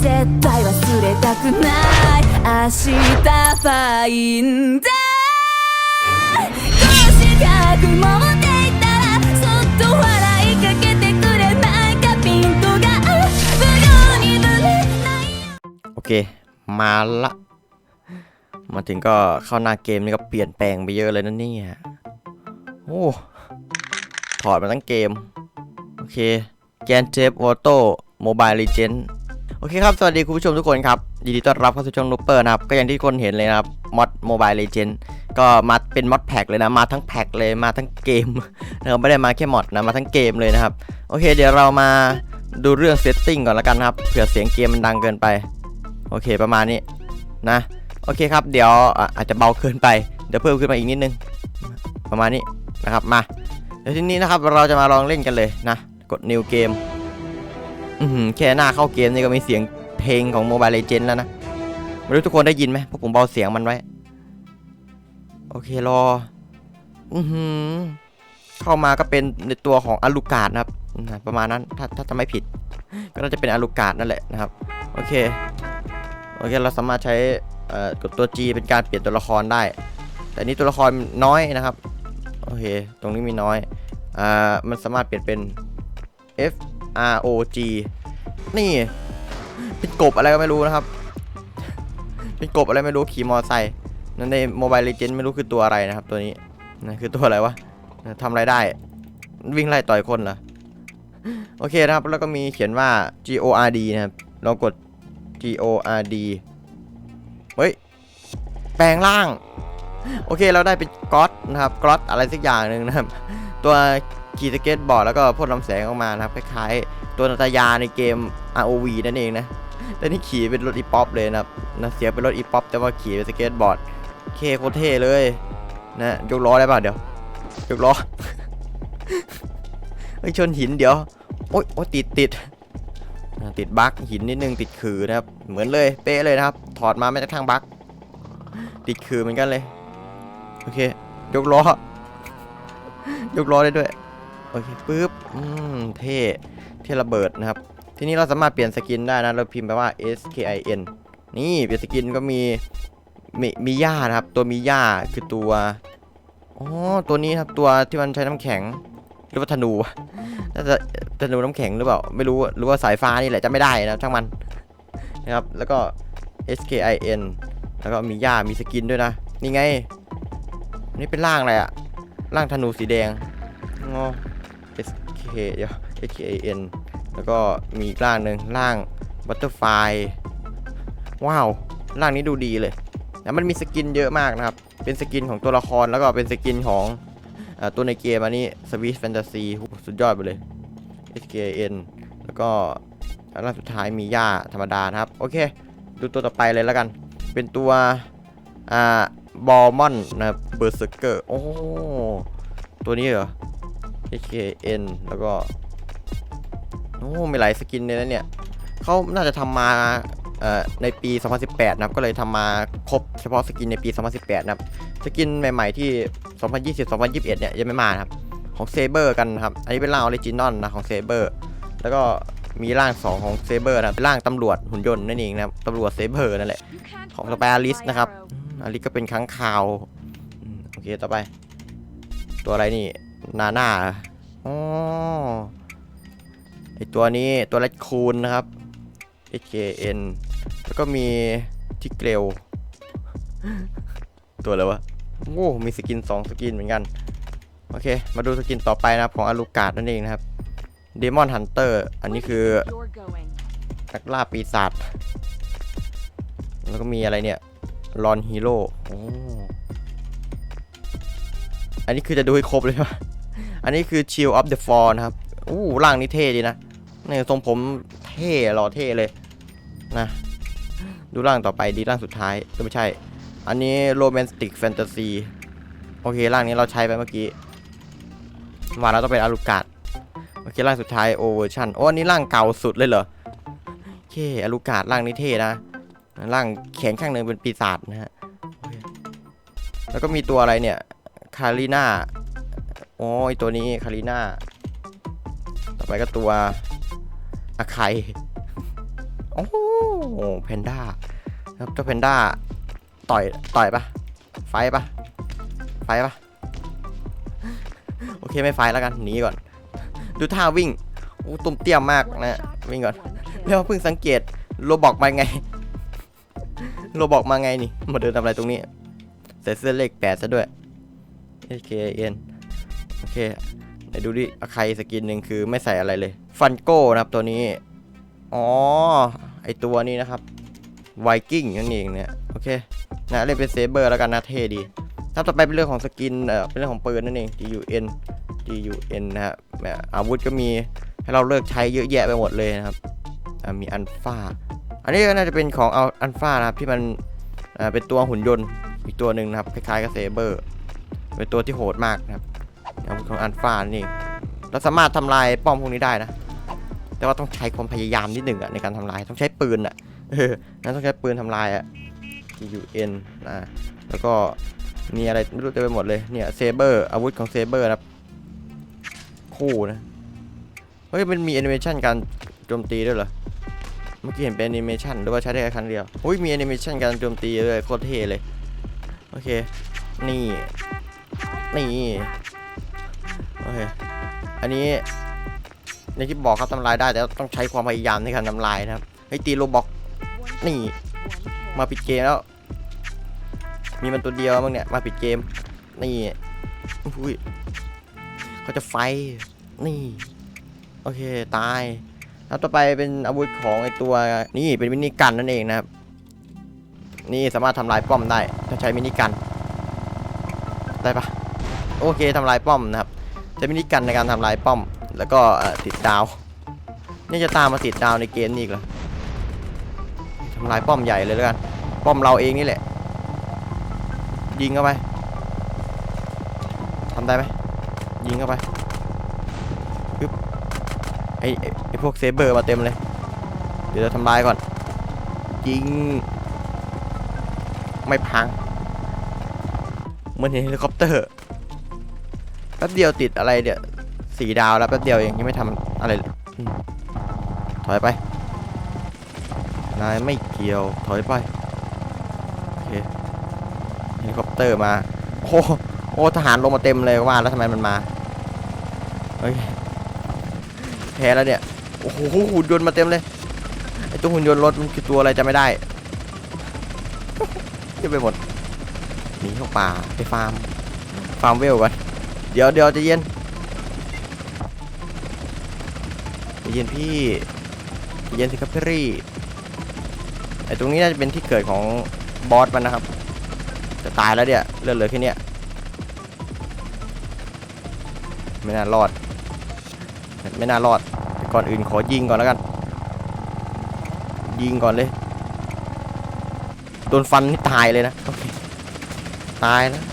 絶対忘れたくない明日ファインダー少し覚悟持っていたらそっと笑いかけてくれないかピントが合う不良にぶれない โอเค มาละ มาถึงก็เข้าหน้าเกมนี่ก็เปลี่ยนแปลงไปเยอะเลยนะเนี่ยโอ้ถอดมาทั้งเกม โอเค แกนเจฟออโต้โมบายลีเจน โอเคครับ สวัสดีคุณผู้ชมทุกคนครับ ยินดีต้อนรับเข้าสู่ช่องนูเปอร์นะครับ ก็อย่างที่ทุกคนเห็นเลยนะครับมอดโมบายเลเจนก็มาเป็นมอดแพ็กเลยนะ มาทั้งแพ็กเลยมาทั้งเกมนะครับไม่ได้มาแค่มอดนะ มาทั้งเกมเลยนะครับ โอเค เดี๋ยวเรามาดูเรื่องเซตติ้งก่อนละกันครับเผื่อเสียงเกมมันดังเกินไป โอเคประมาณนี้นะ โอเคครับ เดี๋ยวออาจจะเบาเกินไป เดี๋ยวเพิ่มขึ้นมาอีกนิดนึง ประมาณนี้นะครับ มา เดี๋ยวทีนี้นะครับเราจะมาลองเล่นกันเลยนะ กด new game อือหือแค่หน้าเข้าเกมนี่ก็มีเสียงเพลงของ Mobile Legends แล้วนะไม่รู้ทุกคนได้ยินไหมเพราะผมเบาเสียงมันไว้ โอเครอ อือหือ เข้ามาก็เป็นในตัวของอลูกาดนะครับ ประมาณนั้น ถ้าถ้าจะไม่ผิด ก็น่าจะเป็นอลูกาดนั่นแหละนะครับ โอเค โอเค เราสามารถใช้กดตัว G เป็นการเปลี่ยนตัวละครได้ แต่นี่ตัวละครน้อยนะครับ โอเค ตรงนี้มีน้อย อ่า มันสามารถเปลี่ยนเป็น F R O G นี่เป็นกบอะไรก็ไม่รู้นะครับ เป็นกบอะไรไม่รู้ขี่มอไซค์นั่นในโมบายเลเจนไม่รู้คือตัวอะไรนะครับ ตัวนี้นั่นคือตัวอะไรวะทำอะไรได้ วิ่งไล่ต่อยคนเหรอโอเคนะครับ แล้วก็มีเขียนว่า G O R D นะครับลองกด G O R D เฮ้ย แปลงร่าง โอเค เราได้เป็นก๊อตนะครับก๊อตอะไรสักอย่างหนึ่งนะครับ ตัว ขี่สเก็ตบอร์ดแล้วก็พ่นน้ำแสงออกมานะครับคล้ายๆ ตัวนาตายาในเกม ROV นั่นเองนะแต่นี่ขี่เป็นรถอีป๊อปเลยนะครับนะเสียเป็นรถอีป๊อปแต่ว่าขี่เป็นสเก็ตบอร์ดเคโคเท่เลยนะยกล้อได้ป่ะเดี๋ยวยกล้อเฮ้ชนหินเดี๋ยวโอ๊ยโอ๊ยติดติดติดบั๊กหินนิดนึงติดขือนะครับ เหมือนเลยเป๊ะเลยนะครับ ถอดมาไม่กระทั่งบั๊กติดขือเหมือนกันเลย โอเค ยกล้อยกล้อได้ด้วย โอเคปึ๊บอืมเท่เท่ระเบิดนะครับ ทีนี้เราสามารถเปลี่ยนสกินได้นะเราพิมพ์ไปว่า S K I N นี่เปลี่ยนสกินก็มีมีมีย่านะครับ ตัวมีย่าคือตัวอ๋อตัวนี้ครับตัวที่มันใช้น้ำแข็ง หรือว่าธนูน่าจะธนูน้ำแข็งหรือเปล่าไม่รู้หรือว่าสายฟ้านี่แหละจะไม่ได้นะช่างมันนะครับ แล้วก็ S K I N แล้วก็มีย่ามีสกินด้วยนะ นี่ไงนนี่เป็นร่างอะไรอะร่างธนูสีแดงงอ S K เดี๋ยว S K I N แล้วก็มีอีกร่างหนึ่งร่างบัตเตอร์ไฟว้าว ร่างนี้ดูดีเลยแล้วมันมีสกินเยอะมากนะครับ เป็นสกินของตัวละครแล้วก็เป็นสกินของอตัวในเกมอันนี้สวิสแฟนตาซีสุดยอดไปเลย S K I N แล้วก็ร่างสุดท้ายมีย่าธรรมดานะครับ โอเค ดูตัวต่อไปเลยแล้วกัน เป็นตัวอ่าบอลมอนนะเบอร์เซอร์เกอร์โอ้ตัวนี้เหรอ H K N แล้วก็โอ้มีหลายสกินเลยนะเนี่ยเขาน่าจะทำมาเอ่อในปี 2018 นะครับ ก็เลยทำมาครบเฉพาะสกินในปี 2018 นะครับ สกินใหม่ ๆ ที่ 2020 2021 เนี่ยยังไม่มาครับ ของเซเบอร์กันครับ อันนี้เป็นร่างออริจินอลนะของเซเบอร์ แล้วก็มีร่าง 2 ของเซเบอร์นะร่างตำรวจหุ่นยนต์นั่นเองนะครับตำรวจเซเบอร์นั่นแหละ ของสเปาลิสนะครับอาลิสก็เป็นค้างคาว โอเค ต่อไป ตัวอะไรนี่ นาหน่าอ๋อไอตัวนี้ตัวเล็กคูนนะครับ HKN แล้วก็มีทิเกลตัวอะไรวะโอ้มีสกิน 2 สกินเหมือนกัน โอเค มาดูสกินต่อไปนะครับ ของอลูกาดนั่นเองนะครับ Demon Hunter อันนี้คือนักล่าปีศาจแล้วก็มีอะไรเนี่ยลอนฮีโร่อันนี้คือจะดูให้ครบเลยปะ อันนี้คือ Chill of the Fall นะครับ อู้ร่างนี้เท่ดีนะเนี่ยทรงผมเท่หล่อเท่เลยนะ ดูร่างต่อไปดีร่างสุดท้ายก็ไม่ใช่ อันนี้ Romantic Fantasy โอเคร่างนี้เราใช้ไปเมื่อกี้ว่าเราต้องเป็นอารุกาดโอเคร่างสุดท้าย O version โอ้อันนี้ร่างเก่าสุดเลยเหรอโอเคอารุกาดร่างนี้เท่นะร่างแขนข้างหนึ่งเป็นปีศาจนะฮะแล้วก็มีตัวอะไรเนี่ยคาริน่า โอ้ยตัวนี้คาริน่า ต่อไปก็ตัวอาไคโอ้โอ้โหแพนด้าครับเจ้าแพนด้า ต่อย ต่อยปะไฟปะไฟปะโอเคไม่ไฟแล้วกันหนีก่อน ดูท่าวิ่งโอ้ตุ่มเตี้ยมมากนะวิ่งก่อนแล้วเพิ่งสังเกตโรบอกมาไงโรบอกมาไงนี่มาเดินทำอะไรตรงนี้ใส่เสื้อเลขแปดซะด้วย H K N โอเคไหนดูดิใครสกินหนึ่งคือไม่ใส่อะไรเลย ฟันโก้นะครับตัวนี้ อ๋อ ไอตัวนี้นะครับไวกิ้งนั่นเองเนี่ยโอเคนะเล่นเป็นเซเบอร์แล้วกันนะเท่ดี ถ้าต่อไปเป็นเรื่องของสกินเอ่อเป็นเรื่องของปืนนั่นเอง D U N D U N นะฮะอาวุธก็มีให้เราเลิกใช้เยอะแยะไปหมดเลยนะครับมีอันฟาอันนี้ก็น่าจะเป็นของเอาอันฟานะครับที่มันเป็นตัวหุ่นยนต์อีกตัวหนึ่งนะครับคล้ายๆกับเซเบอร์เป็นตัวที่โหดมากนะครับ ของอันฟานี่เราสามารถทำลายป้อมพวกนี้ได้นะ แต่ว่าต้องใช้ความพยายามนิดหนึ่งอะในการทำลายต้องใช้ปืนอะเออนั่นต้องใช้ปืนทำลายอะ G U N นะแล้วก็มีอะไรไม่รู้เต็มไปหมดเลยเนี่ยเซเบอร์อาวุธของเซเบอร์นะครับคู่นะเฮ้ยมันมีแอนิเมชันการโจมตีด้วยเหรอเมื่อกี้เห็นเป็นแอนิเมชันหรือว่าใช้ได้แค่ครั้งเดียวอุ้ยมีแอนิเมชันการโจมตีด้วยโคตรเท่เลยโอเค นี่ นี่ อเค อันนี้ในที่บอกครับทำลายได้แต่ต้องใช้ความพยายามในการทำลายนะครับเฮ้ยตีโรบอกนี่มาปิดเกมแล้ว มีมันตัวเดียวมั้งเนี่ยมาปิดเกม นี่อุ้ยเขาจะไฟนี่โอเคตายแล้วต่อไปเป็นอาวุธของไอตัวนี่เป็นมินิกันนั่นเองนะครับ นี่สามารถทำลายป้อมได้ถ้าใช้มินิกันได้ปะโอเคทำลายป้อมนะครับ ใช้มินิกันในการทำลายป้อม แล้วก็ติดดาวนี่จะตามมาติดดาวในเกมนี้อีกเหรอทำลายป้อมใหญ่เลยแล้วกัน ป้อมเราเองนี่แหละ ยิงเข้าไปทำได้ไหมยิงเข้าไปปึ๊บไอไอไอพวกเซเบอร์มาเต็มเลย เดี๋ยวเราทำลายก่อน ยิง ไม่พังเหมือนเห็นเฮลิคอปเตอร์ แป๊บเดียวติดอะไรเดี๋ยวสีดาวแล้วแป๊บเดียวเองยังไม่ทำอะไรเลยถอยไป นายไม่เกี่ยวถอยไป โอเคเฮลิคอปเตอร์มาโอ้โหโอ้ทหารลงมาเต็มเลยว่าแล้วทำไมมันมาเฮ้ยแพ้แล้วเนี่ยโอ้โหหุ่นยนต์มาเต็มเลยไอตัวหุ่นยนต์รถมันคือตัวอะไรจะไม่ได้เยอะไปหมดหนีเข้าป่าไปฟาร์มฟาร์มเวลก่อน เดี๋ยวเดี๋ยวจะเย็นจะเย็นพี่จะเย็นสิครับพี่ไอตรงนี้น่าจะเป็นที่เกิดของบอสมันนะครับ จะตายแล้วเนี่ยเลือดเหลือแค่เนี้ยไม่น่ารอด ไม่น่ารอด ก่อนอื่นขอยิงก่อนแล้วกัน ยิงก่อนเลย โดนฟันนี่ตายเลยนะ ตายแล้ว